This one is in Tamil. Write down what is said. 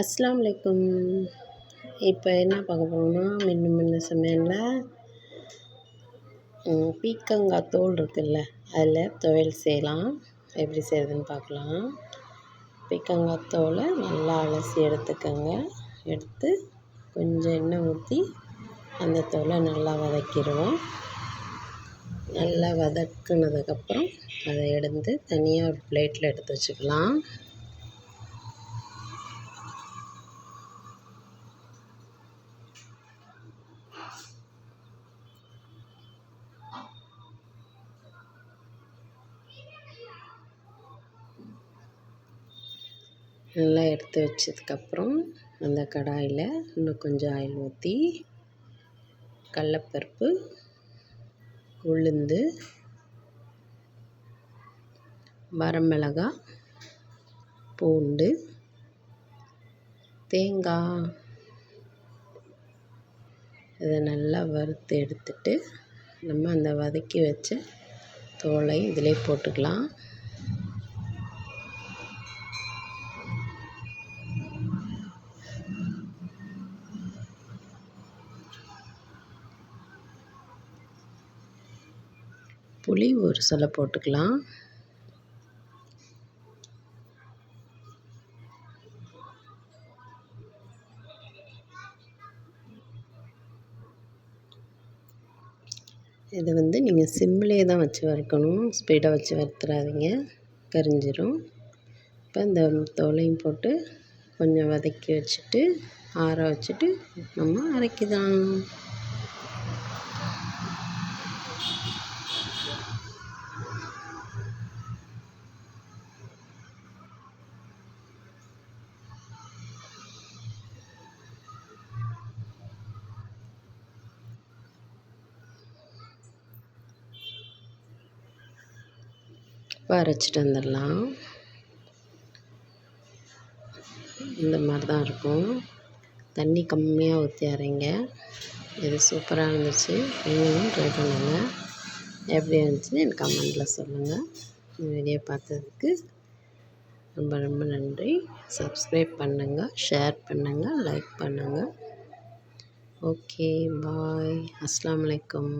அஸ்லாம் வலைக்கும் இப்போ என்ன பார்க்க போகிறோம்னா மின்னு மின்னு சமையலில் பீக்கங்காய் தோல் இருக்குல்ல அதில் துவையல் செய்யலாம். எப்படி செய்கிறதுன்னு பார்க்கலாம். பீக்கங்காய் தோலை நல்லா அலசி எடுத்துக்கோங்க. எடுத்து கொஞ்சம் எண்ணெய் ஊற்றி அந்த தோலை நல்லா வதக்கிடுவோம். நல்லா வதக்குனதுக்கப்புறம் அதை எடுத்து தனியாக ஒரு பிளேட்டில் எடுத்து வச்சுக்கலாம். நல்லா எடுத்து வச்சதுக்கப்புறம் அந்த கடாயில் இன்னும் கொஞ்சம் ஆயில் ஊற்றி கடலப்பருப்பு உளுந்து வரமிளகா பூண்டு தேங்காய். இதை நல்லா வறுத்து எடுத்துட்டு நம்ம அந்த வதக்கி வச்ச தோலை இதிலே போட்டுக்கலாம். புளி ஒரு சில போட்டுக்கலாம். இதை வந்து நீங்கள் சிம்மிலே தான் வச்சு வறுக்கணும். ஸ்பீடாக வச்சு வறுத்துறாதீங்க. கரிஞ்சிடும் இப்போ இந்த தோலையும் போட்டு கொஞ்சம் வதக்கி வச்சுட்டு ஆற வச்சுட்டு நம்ம அரைக்கிதான். இப்போ அரைச்சிட்டு வந்துடலாம். இந்த மாதிரி தான் இருக்கும். தண்ணி கம்மியாக ஊற்றி அரைங்க இது சூப்பராக இருந்துச்சு. நீங்களும் ட்ரை பண்ணுங்கள் எப்படி இருந்துச்சுன்னு எனக்கு கமெண்டில் சொல்லுங்கள் இந்த வீடியோ பார்த்ததுக்கு ரொம்ப ரொம்ப நன்றி. சப்ஸ்கிரைப் பண்ணுங்கள் ஷேர் பண்ணுங்கள் லைக் பண்ணுங்கள் ஓகே பாய் அஸ்லாம் வலைக்கம்